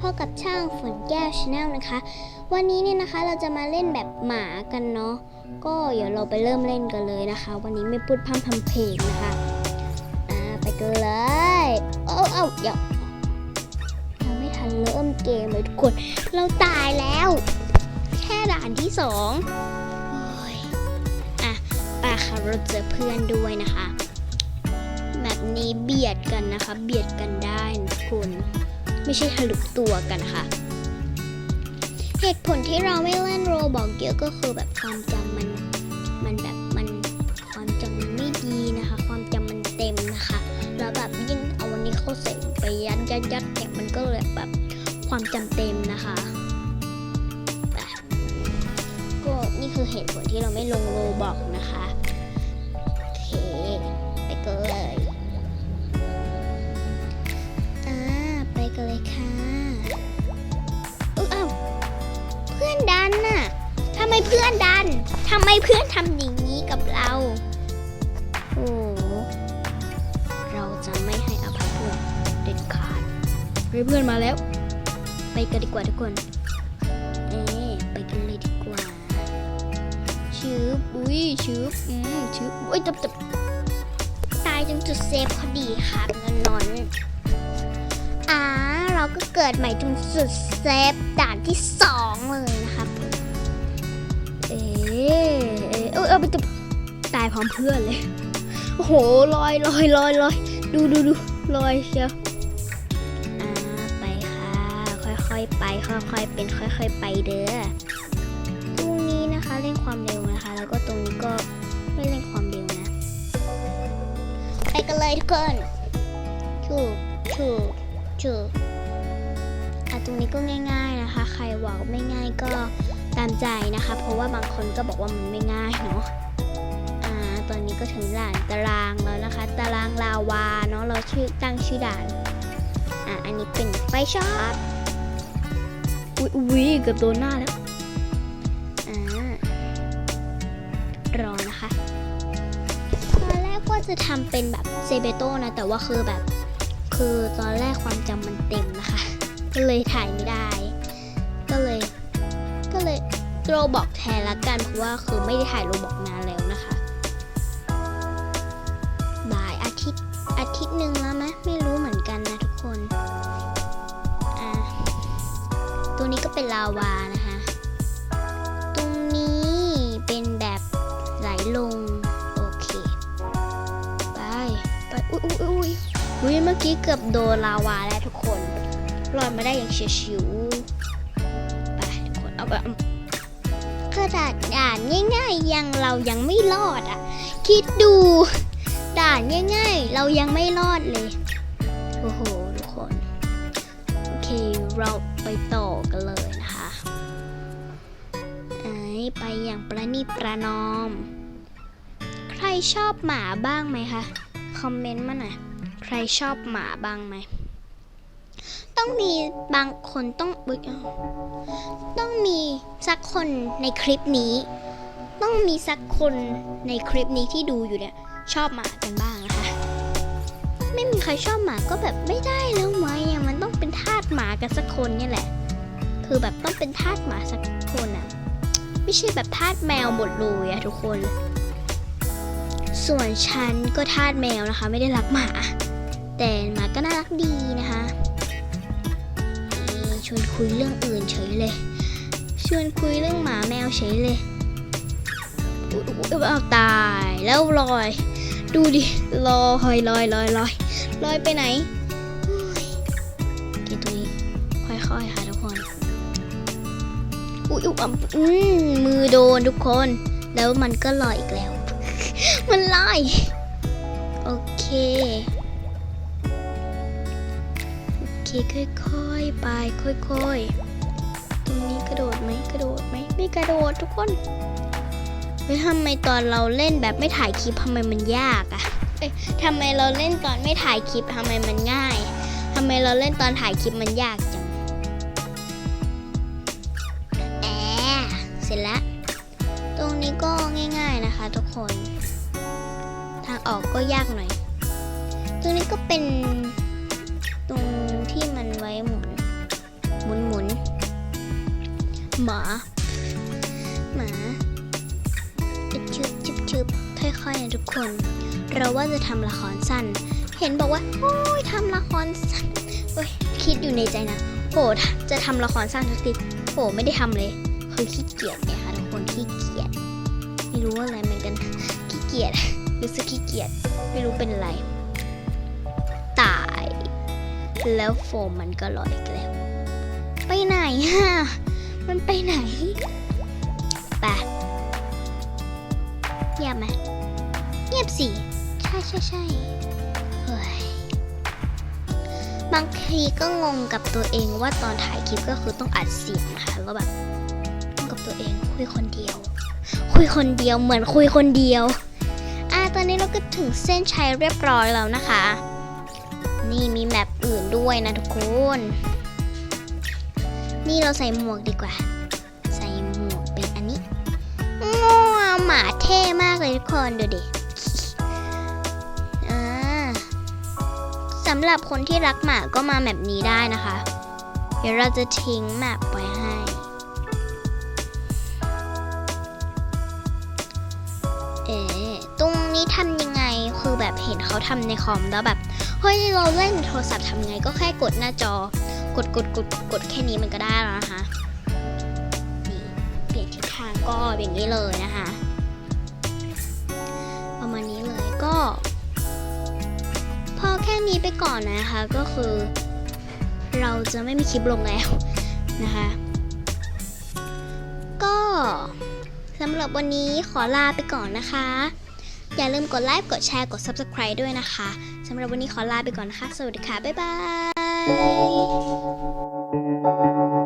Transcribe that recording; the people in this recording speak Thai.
พบกับช่างฝนแก้วชาแนลนะคะ วันนี้เนี่ยนะคะเราจะมาเล่นแบบหมากันเนาะก็เดี๋ยวเราไปเริ่มเล่นกันเลยนะคะ วันนี้ไม่พูดพร่ำทำเพลงนะคะอ่าไปกันเลยเอาเอ้าเดี๋ยวยังไม่ทันเริ่มเกมเลยทุกคนเราตายแล้ว แค่ด่านที่สองอะป่าค่ะเราเจอเพื่อนด้วยนะคะแบบนี้เบียดกันนะคะ เบียดกันได้นะทุกคน ไม่ใช่ทะลุตัวกันค่ะ เหตุผลที่เราไม่เล่นโรบอกเยอะก็คือแบบความจำมัน มันแบบมันความจำมันไม่ดีนะคะ ความจำมันเต็มนะคะ แล้วแบบยิ่งเอาวันนี้เข้าใส่ไปยัดยัดยัดเนี่ยมันก็เลยแบบความจำเต็มนะคะแบบก็นี่คือเหตุผลที่เราไม่ลงโรบอกนะคะโอเคไปกัน เพื่อนดันทำไมเพื่อนทำอย่างนี้กับเราโอ้โหเราจะไม่ให้อภัยเพื่อนเด็ดขาดเฮ้ยเพื่อนมาแล้ว ไปกันดีกว่าทุกคน เอ๊ะไปกันเลยดีกว่าชืบอุ้ยชืบอืมชืบอุ้ยตับตับตายจนจุดเซฟพอดีค่ะเงินนอนอ่าเราก็เกิดใหม่จนสุดเซฟด่านที่สองเลยนะครับ เอ๊ะเอ๊ะเออไปตับตายพร้อมเพื่อนเลย โอ้โหลอยลอยลอยลอยดูดูดูลอยเชียวอ่าไปค่ะ ค่อยๆไป ค่อยๆเป็นค่อยๆไปเด้อตรงนี้นะคะเร่งความเร็วนะคะ แล้วก็ตรงนี้ก็ไม่เร่งความเร็วนะ ไปกันเลยทุกคนถูกถูกถูอะตรงนี้ก็ง่าย ๆนะคะ ใครหวังไม่ง่ายก็ ตามใจนะคะ เพราะว่าบางคนก็บอกว่ามันไม่ง่ายเนาะอ่าตอนนี้ก็ถึงด่านตารางแล้วนะคะ ตารางลาวาเนาะเราชื่อตั้งชื่อด่านอะอันนี้เป็นไฟช็อตอุ้ยอุ้ยเกือบโดนหน้าแล้วอ่ารอนะคะตอนแรกว่าจะทำเป็นแบบเซเบโตนะแต่ว่าคือแบบ คือตอนแรกความจำมันเต็มนะคะ ก็เลยถ่ายไม่ได้ก็เลยก็เลย โรบอกแทนละกันเพราะว่าคือไม่ได้ถ่ายโรบอกนานแล้วนะคะบ่ายอาทิตย์อาทิตย์หนึ่งแล้วไหมไม่รู้เหมือนกันนะทุกคนอ่าตัวนี้ก็เป็นลาวานะคะ ตรงนี้เป็นแบบไหลลง โอเค ไปไปอุ้ยอุ้ยอุ้ยอุ้ยเมื่อกี้เกือบโดนลาวาแล้วทุกคนรอดมาได้อย่างเฉียดฉิวไปทุกคนเอาแบ บขนาดด่านง่ายๆยังเรายังไม่รอดอะ คิดดู ด่านง่ายๆ เรายังไม่รอดเลย โอ้โหทุกคน โอเคเราไปต่อกันเลยนะคะไปอย่างประนีประนอม ใครชอบหมาบ้างไหมคะ คอมเมนต์มาหน่อย ใครชอบหมาบ้างไหม ต้องมีบางคนต้องต้องมีสักคนในคลิปนี้ ต้องมีสักคนในคลิปนี้ที่ดูอยู่เนี่ย ชอบหมากันบ้างนะคะ ไม่มีใครชอบหมาก็แบบไม่ได้แล้วไหมมันต้องเป็นทาสหมากันสักคนเนี่ยแหละ คือแบบต้องเป็นทาสหมาสักคนอะไม่ใช่แบบทาสแมวหมดเลยอะทุกคน ส่วนฉันก็ทาสแมวนะคะ ไม่ได้รักหมา แต่หมาก็น่ารักดีนะคะ ชวนคุยเรื่องอื่นเฉยเลย ชวนคุยเรื่องหมาแมวเฉยเลยอุ๊ยอุ๊ยเอาตายแล้วลอย ดูดิลอยลอยลอยลอยลอยไปไหนเฮ้ยโอเคตรงนี้ค่อยๆค่ะทุกคนอุ๊ยอุ๊ยอะอืมมือโดนทุกคน แล้วมันก็ลอยอีกแล้ว มันลอย โอเค เคค่อยๆ ไปค่อยๆ ตรงนี้กระโดดไหมกระโดดไหมไม่กระโดดทุกคนเฮ้ยทำไมตอนเราเล่นแบบไม่ถ่ายคลิปทำไมมันยากอะเอ้ยทำไมเราเล่นตอนไม่ถ่ายคลิปทำไมมันง่ายทำไมเราเล่นตอนถ่ายคลิปมันยากจังแอร์เสร็จแล้ว ตรงนี้ก็ง่าย ๆนะคะ ทุกคน ทางออกก็ยากหน่อย ตรงนี้ก็เป็น หมาหมาชึบชึบชึบชึบค่อยๆนะทุกคน เราว่าจะทำละครสั้น เห็นบอกว่า โอ้ยทำละครสั้นโอ้ยคิดอยู่ในใจนะโหจะทำละครสั้นสักทีโหไม่ได้ทำเลย คือขี้เกียจเนี่ยค่ะทุกคนขี้เกียจไม่รู้ว่าอะไรเหมือนกันขี้เกียจรู้สึกขี้เกียจไม่รู้เป็นอะไรตาย แล้วโฟมมันก็ลอยอีกแล้ว ไปไหนฮะ ไปไหนไปเงียบไหมเงียบสิ ใช่ใช่ใช่เฮ้ย บางทีก็งงกับตัวเองว่าตอนถ่ายคลิปก็คือต้องอัดเสียงนะคะแล้วแบบกับตัวเองคุยคนเดียว คุยคนเดียวเหมือนคุยคนเดียว อะตอนนี้เราก็ถึงเส้นชัยเรียบร้อยแล้วนะคะ นี่มีแมปอื่นด้วยนะทุกคนนี่เราใส่หมวกดีกว่า หมาเท่มากเลยทุกคนดูดิสำหรับคนที่รักหมาก็มาแมปนี้ได้นะคะ เดี๋ยวเราจะทิ้งแมปไว้ให้ เอ๋ตรงนี้ทำยังไงคือแบบเห็นเขาทำในคอมแล้วแบบ เฮ้ยเราเล่นโทรศัพท์ทำไงก็แค่กดหน้าจอ กดกดกดกดแค่นี้มันก็ได้แล้วนะคะ นี่ เปลี่ยนทิศทางก็อย่างนี้เลยนะคะ ก็ พอแค่นี้ไปก่อนนะคะก็คือ เราจะไม่มีคลิปลงแล้วนะคะ ก็สำหรับวันนี้ขอลาไปก่อนนะคะ อย่าลืมกดไลค์กดแชร์กด Subscribe ด้วยนะคะสำหรับวันนี้ขอลาไปก่อนนะคะ สวัสดีค่ะ บ๊ายบาย